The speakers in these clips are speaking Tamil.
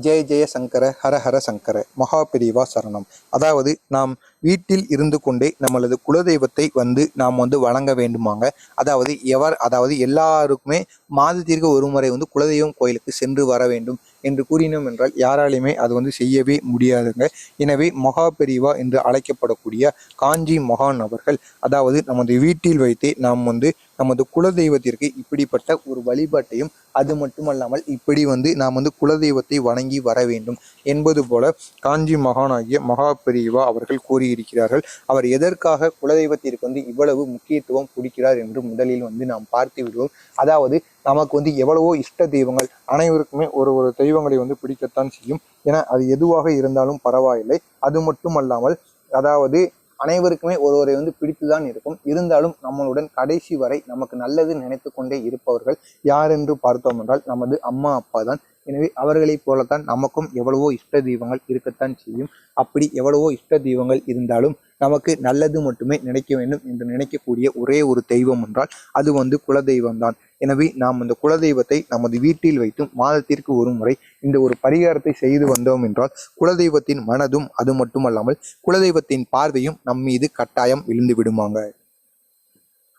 ஜெய ஜெய சங்கர ஹர ஹர சங்கர மகாபிரிவா சரணம். அதாவது நாம் வீட்டில் இருந்து கொண்டே நம்மளது குலதெய்வத்தை வந்து நாம் வந்து வழங்க வேண்டுமாங்க. அதாவது எவர் அதாவது எல்லாருக்குமே மாதத்திற்கு ஒரு முறை வந்து குலதெய்வம் கோயிலுக்கு சென்று வர வேண்டும் என்று கூறினோம் என்றால் யாராலையுமே அது வந்து செய்யவே முடியாதுங்க. எனவே மகா பெரிவா என்று அழைக்கப்படக்கூடிய காஞ்சி மகான் அவர்கள் அதாவது நமது வீட்டில் வைத்தே நாம் வந்து நமது குலதெய்வத்திற்கு இப்படிப்பட்ட ஒரு வழிபாட்டையும் அது மட்டுமல்லாமல் இப்படி வந்து நாம் வந்து குலதெய்வத்தை வணங்கி வர வேண்டும் என்பது போல காஞ்சி மகானாகிய மகா பெரியவா அவர்கள் இருக்கிறார்கள் அவர் எதற்காக குலதெய்வத்திற்கு வந்து இவ்வளவு முக்கியத்துவம் கொடுக்கிறார் என்று முதலில் வந்து நாம் பார்த்து விடுவோம். அதாவது நமக்கு வந்து எவ்வளவோ இஷ்ட தெய்வங்கள் அனைவருக்குமே ஒரு ஒரு தெய்வங்களை வந்து பிடிக்கத்தான் செய்யும். என அது எதுவாக இருந்தாலும் பரவாயில்லை. அது மட்டுமல்லாமல் அதாவது அனைவருக்குமே ஒருவரை வந்து பிடித்துதான் இருக்கும். இருந்தாலும் நம்மளுடன் கடைசி வரை நமக்கு நல்லது நினைத்து கொண்டே இருப்பவர்கள் யார் என்று பார்த்தோம் என்றால் நமது அம்மா அப்பா தான் எனவே அவர்களைப் போலத்தான் நமக்கும் எவ்வளவோ இஷ்ட தெய்வங்கள் இருக்கத்தான் செய்யும். அப்படி எவ்வளவோ இஷ்ட தெய்வங்கள் இருந்தாலும் நமக்கு நல்லது மட்டுமே நினைக்க வேண்டும் என்று நினைக்கக்கூடிய ஒரே ஒரு தெய்வம் என்றால் அது வந்து குலதெய்வம் தான் எனவே நாம் அந்த குலதெய்வத்தை நமது வீட்டில் வைத்தும் மாதத்திற்கு ஒரு முறை இந்த ஒரு பரிகாரத்தை செய்து வந்தோம் என்றால் குலதெய்வத்தின் மனதும் அது மட்டுமல்லாமல் குலதெய்வத்தின் பார்வையும் நம் மீது கட்டாயம் விழுந்து விடுமாங்க.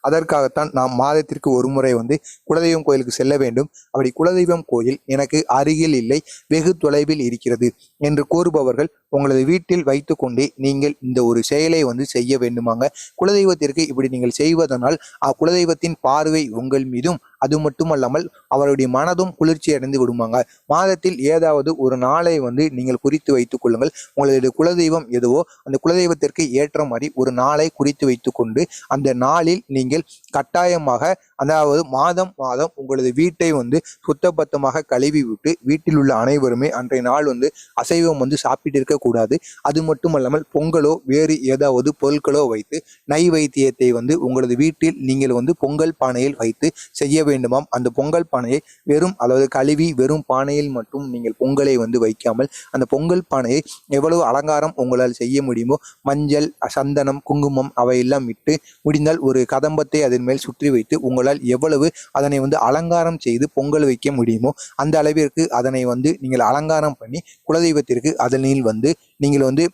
அதற்காகத்தான் நாம் மாதத்திற்கு ஒரு முறை வந்து குலதெய்வம் கோயிலுக்கு செல்ல வேண்டும். அப்படி குலதெய்வம் கோயில் எனக்கு அருகில் இல்லை வெகு தொலைவில் இருக்கிறது என்று கூறுபவர்கள் உங்களது வீட்டில் வைத்துக்கொண்டே நீங்கள் இந்த ஒரு செயலை வந்து செய்ய வேண்டுமாங்க. குலதெய்வத்திற்கு இப்படி நீங்கள் செய்வதனால் குலதெய்வத்தின் பார்வை உங்கள் மீதும் அது மட்டுமல்லாமல் அவருடைய மனதும் குளிர்ச்சி அடைந்து விடுமாங்க. மாதத்தில் ஏதாவது ஒரு நாளை வந்து நீங்கள் குறித்து வைத்துக் கொள்ளுங்கள். உங்களுடைய குலதெய்வம் எதுவோ அந்த குலதெய்வத்திற்கு ஏற்ற மாதிரி ஒரு நாளை குறித்து வைத்துக்கொண்டு அந்த நாளில் நீங்கள் கட்டாயமாக அதாவது மாதம் மாதம் உங்களது வீட்டை வந்து சுத்தபத்தமாக கழுவி விட்டு வீட்டில் உள்ள அனைவருமே அன்றைய நாள் வந்து அசைவம் வந்து சாப்பிட்டு இருக்கக்கூடாது அது மட்டுமல்லாமல் பொங்கலோ வேறு ஏதாவது பொருட்களோ வைத்து நை வைத்தியத்தை வந்து உங்களது வீட்டில் நீங்கள் வந்து பொங்கல் பானையில் வைத்து செய்ய வேண்டுமாம். அந்த பொங்கல் பானையை வெறும் அதாவது கழுவி வெறும் பானையில் மட்டும் நீங்கள் பொங்கலை வந்து வைக்காமல் அந்த பொங்கல் பானையை எவ்வளவு அலங்காரம் உங்களால் செய்ய முடியுமோ மஞ்சள் சந்தனம் குங்குமம் அவையெல்லாம் விட்டு முடிந்தால் ஒரு கதம்பத்தை அதன் மேல் சுற்றி வைத்து உங்களால் எவ்வளவு அதனை வந்து அலங்காரம் செய்து பொங்கல் வைக்க முடியுமோ அந்த அளவிற்கு அதனை வந்து நீங்கள் அலங்காரம் பண்ணி குலதெய்வத்திற்கு அதனில் வந்து நீங்கள் வந்து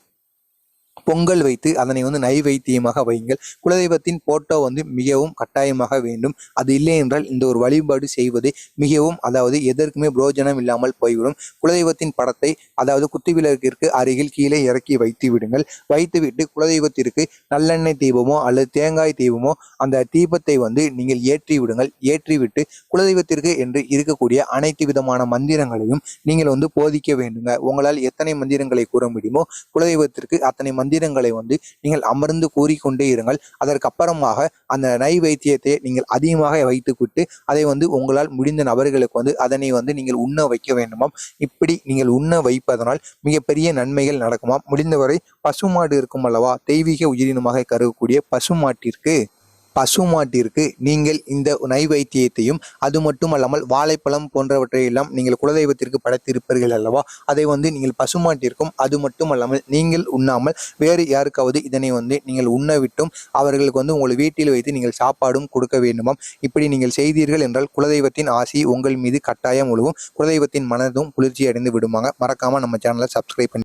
பொங்கல் வைத்து அதனை வந்து நைவைத்தியமாக வையுங்கள். குலதெய்வத்தின் போட்டோ வந்து மிகவும் கட்டாயமாக வேண்டும். அது இல்லை என்றால் இந்த ஒரு வழிபாடு செய்வது மிகவும் அதாவது எதற்குமே புரோஜனம் இல்லாமல் போய்விடும். குலதெய்வத்தின் படத்தை அதாவது குத்துவிளக்கிற்கு அருகில் கீழே இறக்கி வைத்து விடுங்கள். வைத்துவிட்டு குலதெய்வத்திற்கு நல்லெண்ணெய் தீபமோ அல்லது தேங்காய் தீபமோ அந்த தீபத்தை வந்து நீங்கள் ஏற்றி விடுங்கள். ஏற்றிவிட்டு குலதெய்வத்திற்கு என்று இருக்கக்கூடிய அனைத்து விதமான மந்திரங்களையும் நீங்கள் வந்து போதிக்க வேண்டுங்க. உங்களால் எத்தனை மந்திரங்களை கூற முடியுமோ குலதெய்வத்திற்கு அத்தனை மந்திர மந்திரங்களை வந்து நீங்கள் அமர்ந்து கூறிக்கொண்டே இருங்கள். அதற்கப்புறமாக அந்த நை வைத்தியத்தை நீங்கள் அதிகமாக வைத்துக்கிட்டு அதை வந்து உங்களால் முடிந்த நபர்களுக்கு வந்து அதனை வந்து நீங்கள் உண்ண வைக்க வேண்டுமாம். இப்படி நீங்கள் உண்ண வைப்பதனால் மிகப்பெரிய நன்மைகள் நடக்குமாம். முடிந்தவரை பசுமாடு இருக்கும் அல்லவா? தெய்வீக உயிரினமாக கருகக்கூடிய பசுமாட்டிற்கு பசுமாட்டிற்கு நீங்கள் இந்த நைவைத்தியத்தையும் அது மட்டுமல்லாமல் வாழைப்பழம் போன்றவற்றையெல்லாம் நீங்கள் குலதெய்வத்திற்கு படைத்திருப்பீர்கள் அல்லவா? அதை வந்து நீங்கள் பசுமாட்டிற்கும் அது மட்டுமல்லாமல் நீங்கள் உண்ணாமல் வேறு யாருக்காவது இதனை வந்து நீங்கள் உண்ணவிட்டும் அவர்களுக்கு வந்து உங்கள் வீட்டில் வைத்து நீங்கள் சாப்பாடும் கொடுக்க வேண்டுமாம். இப்படி நீங்கள் செய்தீர்கள் என்றால் குலதெய்வத்தின் ஆசி உங்கள் மீது கட்டாயம் உழுவும் குலதெய்வத்தின் மனதும் குளிர்ச்சி அடைந்து விடுமாங்க. மறக்காமல் நம்ம சேனலை சப்ஸ்கிரைப் பண்ணி